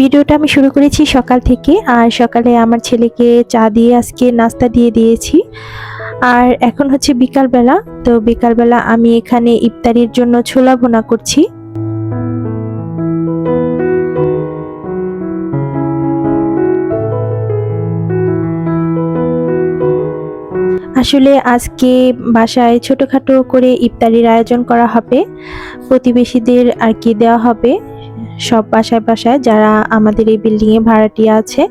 ভিডিওটা আমি শুরু করেছি সকাল থেকে, আর সকালে আমার ছেলেকে চা দিয়ে আজকে নাস্তা দিয়ে দিয়েছি। আর এখন হচ্ছে বিকালবেলা, তো বিকালবেলা আমি এখানে ইফতারির জন্য ছোলা ভুনা করছি। আসলে আজকে বাসায় ছোটোখাটো করে ইফতারির আয়োজন করা হবে, প্রতিবেশীদের আর কি দেওয়া হবে। সব বাসায় বাসায় যারা আমাদের এই বিল্ডিংয়ে ভাড়াটিয়া আছে,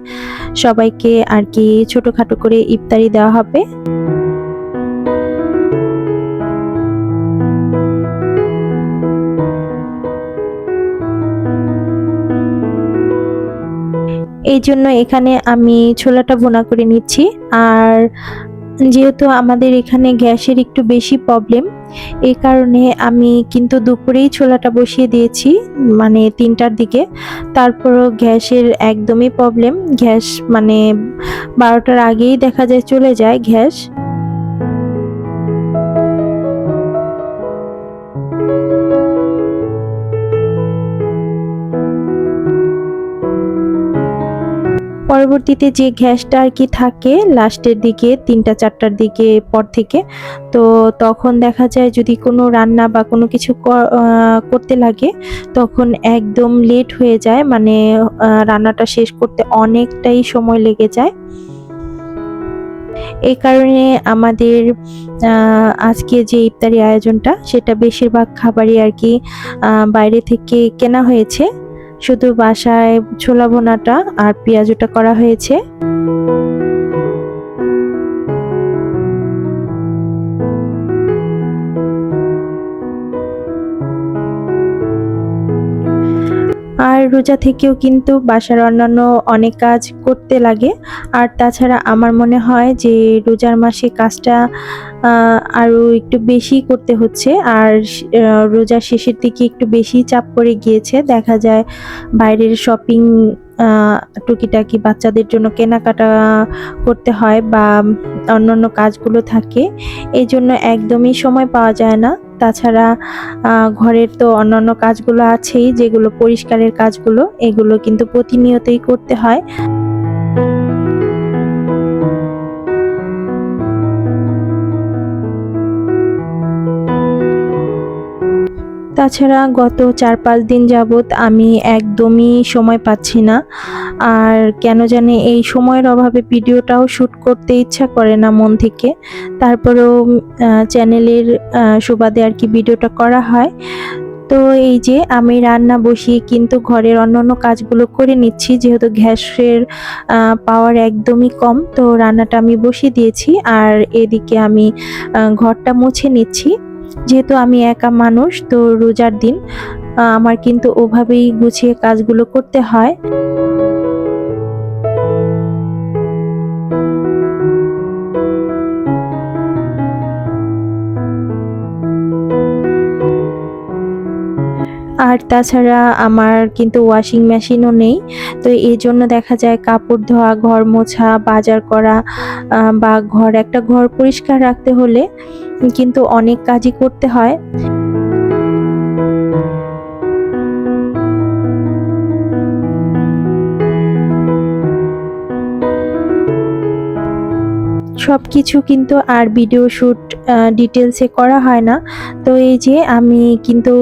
সবাইকে আর কি ছোটোখাটো করে ইফতারি দেওয়া হবে। এই জন্য এখানে আমি ছোলাটা বোনা করে নিচ্ছি। আর যেহেতু আমাদের এখানে গ্যাসের একটু বেশি প্রবলেম এই কারণে আমি কিন্তু দুপুরেই ছোলাটা বসিয়ে দিয়েছি মানে তিনটার দিকে। তারপরও গ্যাসের একদমই প্রবলেম গ্যাস মানে বারোটার আগেই দেখা যায় চলে যায় গ্যাস। পরবর্তীতে যে গ্যাসটা আর কি থাকে, লাস্টের দিকে, তিনটা, চারটার দিকে পর থেকে, তো তখন দেখা যায় যদি কোনো রান্না বা কোনো কিছু করতে লাগে, তখন একদম লেট হয়ে যায় মানে রান্নাটা শেষ করতে অনেকটাই সময় লেগে যায়। এই কারণে আমাদের আজকে যে ইফতারি আয়োজনটা, সেটা বেশিরভাগ খাবারই আর কি বাইরে থেকে কেনা হয়েছে। শুধু বাসায় ছোলা বোনাটা আর পেঁয়াজটা করা হয়েছে। রোজা থেকেও কিন্তু বাসার অন্যান্য অনেক কাজ করতে লাগে। আর তাছাড়া আমার মনে হয় যে রোজার মাসে কাজটা আরও একটু বেশি করতে হচ্ছে। আর রোজার শেষের দিকে একটু বেশি চাপ পড়ে গিয়েছে। দেখা যায় বাইরের শপিং টুকিটাকি বাচ্চাদের জন্য কেনাকাটা করতে হয় বা অন্যান্য কাজগুলো থাকে। এই জন্য একদমই সময় পাওয়া যায় না। তাছাড়া ঘরের তো অন্যান্য কাজগুলো আছেই যেগুলো পরিষ্কারের কাজগুলো এগুলো কিন্তু প্রতিনিয়তই করতে হয়। তাছাড়া গত চার পাঁচ দিন যাবৎ আমি একদমই সময় পাচ্ছি না। আর কেন জানি এই সময়ের অভাবে ভিডিওটাও শ্যুট করতে ইচ্ছা করে না মন থেকে। তারপরেও চ্যানেলের সুবাদে আর কি ভিডিওটা করা হয়। তো এই যে আমি রান্না বসিয়ে কিন্তু ঘরের অন্যান্য কাজগুলো করে নিচ্ছি, যেহেতু গ্যাসের পাওয়ার একদমই কম, তো রান্নাটা আমি বসিয়ে দিয়েছি। আর এদিকে আমি ঘরটা মুছে নিচ্ছি। যেহেতু আমি একা মানুষ তো রোজার দিন আমার কিন্তু ওভাবেই গুছিয়ে কাজগুলো করতে হয়। আর তাছাড়া আমার কিন্তু ওয়াশিং মেশিনও নেই। তো এই জন্য দেখা যায় কাপড় ধোয়া, ঘর মোছা, বাজার করা বা ঘর, একটা ঘর পরিষ্কার রাখতে হলে কিন্তু অনেক কাজই করতে হয়। সব কিছু কিন্তু আর ভিডিও শ্যুট ডিটেলসে করা হয় না। তো এই যে আমি কিন্তু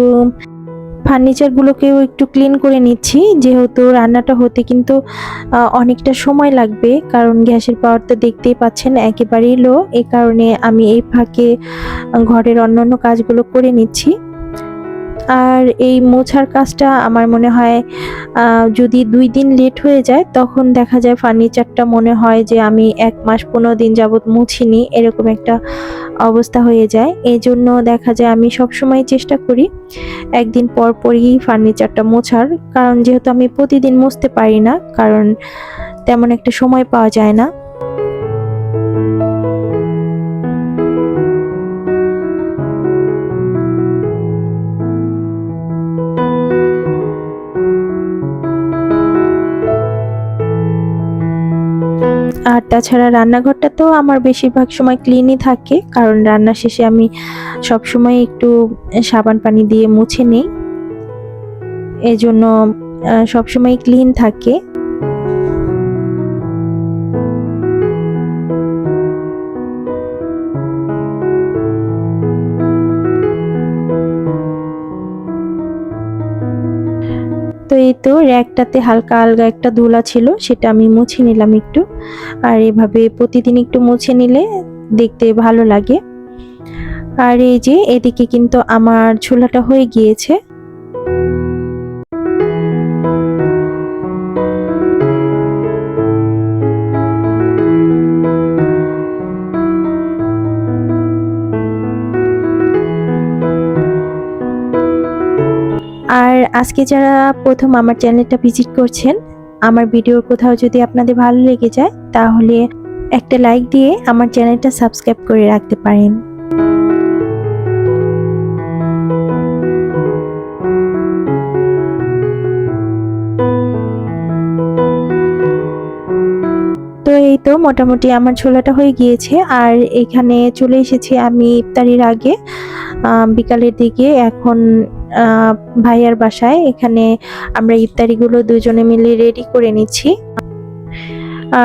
ফার্নিচারগুলোকেও একটু ক্লিন করে নিচ্ছি। যেহেতু রান্নাটা হতে কিন্তু অনেকটা সময় লাগবে। কারণ গ্যাসের পাওয়ার তো দেখতেই পাচ্ছেন, একেবারেই লো। এ কারণে আমি এই ফাঁকে ঘরের অন্যান্য কাজগুলো করে নিচ্ছি। আর এই মোছার কাজটা আমার মনে হয় যদি দুই দিন লেট হয়ে যায়, তখন দেখা যায় ফার্নিচারটা মনে হয় যে আমি এক মাস পনেরো দিন যাবৎ মুছিনি, এরকম একটা অবস্থা হয়ে যায়। এই জন্য দেখা যায় আমি সবসময় চেষ্টা করি একদিন পর পরই ফার্নিচারটা মোছার, কারণ যেহেতু আমি প্রতিদিন মুছতে পারি না, কারণ তেমন একটা সময় পাওয়া যায় না। তাছাড়া রান্নাঘরটা তো আমার বেশিরভাগ সময় ক্লিনই থাকে, কারণ রান্না শেষে আমি সব সময় একটু সাবান পানি দিয়ে মুছে নিই। এজন্য জন্য সবসময় ক্লিন থাকে। এই তো র্যাকটাতে হালকা আলগা একটা ধুলা ছিল, সেটা আমি মুছে নিলাম একটু। আর এভাবে প্রতিদিন একটু মুছে নিলে দেখতে ভালো লাগে। আর এই যে এদিকে কিন্তু আমার ঝোলাটা হয়ে গিয়েছে। আজকে যারা প্রথম আমার চ্যানেলটা ভিজিট করছেন, আমার ভিডিওর কোথাও যদি আপনাদের ভালো লেগে যায়, তাহলে একটা লাইক দিয়ে আমার চ্যানেলটা সাবস্ক্রাইব করে রাখতে পারেন। তো এই তো মোটামুটি আমার ছোলাটা হয়ে গিয়েছে, আর এখানে চলে এসেছি আমি ইফতারির আগে। বিকালের দিকে এখন ভাইয়ার বাসায়। এখানে আমরা ইফতারিগুলো দুজনে মিলে রেডি করে নিচ্ছি।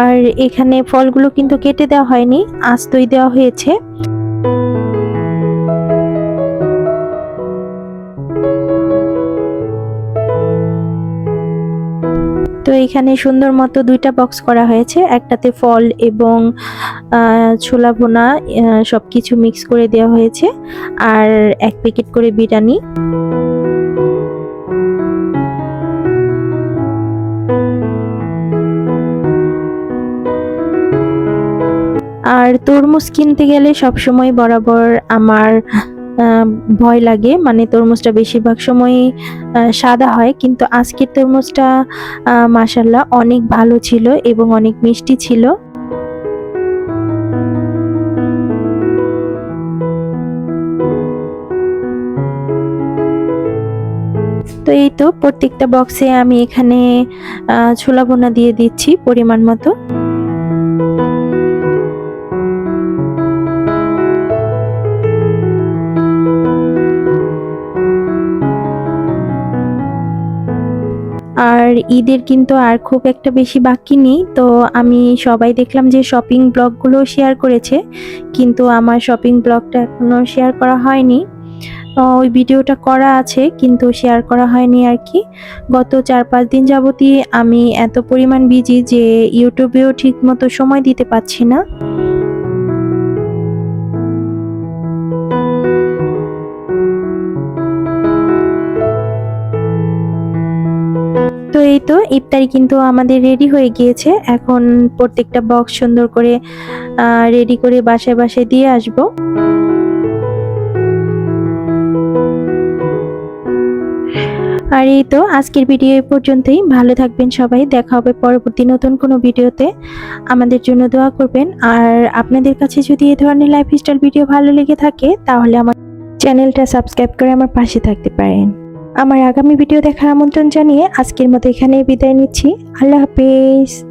আর এখানে ফলগুলো কিন্তু কেটে দেওয়া হয়নি, আস্তই দেওয়া হয়েছে। তো এখানে সুন্দর মতো দুইটা বক্স করা হয়েছে। একটাতে ফল এবং ছোলা ভুনা সব কিছু মিক্স করে দেওয়া হয়েছে। আর এক প্যাকেট করে বিরিয়ানি। আর তরমুজ কিনতে গেলে সবসময় বরাবর আমার ভয় লাগে। মানে তরমুজটা বেশিরভাগ সময়ই আহ, সাদা হয়। কিন্তু আজকের তরমুজটা মাসাল্লাহ অনেক ভালো ছিল এবং অনেক মিষ্টি ছিল। তো এই তো প্রত্যেকটা বক্সে আমি এখানে ছোলা বোনা দিয়ে দিচ্ছি পরিমাণ মতো। ঈদের কিন্তু আর খুব একটা বেশি বাকি নেই। তো আমি সবাই দেখলাম যে শপিং ব্লগগুলো শেয়ার করেছে, কিন্তু আমার শপিং ব্লগটা এখনও শেয়ার করা হয়নি। ওই ভিডিওটা করা আছে, কিন্তু শেয়ার করা হয়নি আর কি। গত চার পাঁচ দিন যাবতই আমি এত পরিমাণ বিজি যে ইউটিউবেও ঠিক মতো সময় দিতে পারছি না। তো এই তো ইফতারি কিন্তু আমাদের রেডি হয়ে গিয়েছে। এখন প্রত্যেকটা বক্স সুন্দর করে রেডি করে বাসায় বাসায় দিয়ে আসব। আর এই তো আজকের ভিডিও এই পর্যন্তই। ভালো থাকবেন সবাই। দেখা হবে পরবর্তী নতুন কোনো ভিডিওতে আমাদের জন্য দোয়া করবেন। আর আপনাদের কাছে যদি এই ধরনের লাইফস্টাইল ভিডিও ভালো লেগে থাকে, তাহলে আমার চ্যানেলটা সাবস্ক্রাইব করে আমার পাশে থাকতে পারেন। আমার আগামী ভিডিও দেখার আমন্ত্রণ জানিয়ে আজকের মতো এখানেই বিদায় নিচ্ছি। আল্লাহ হাফেজ।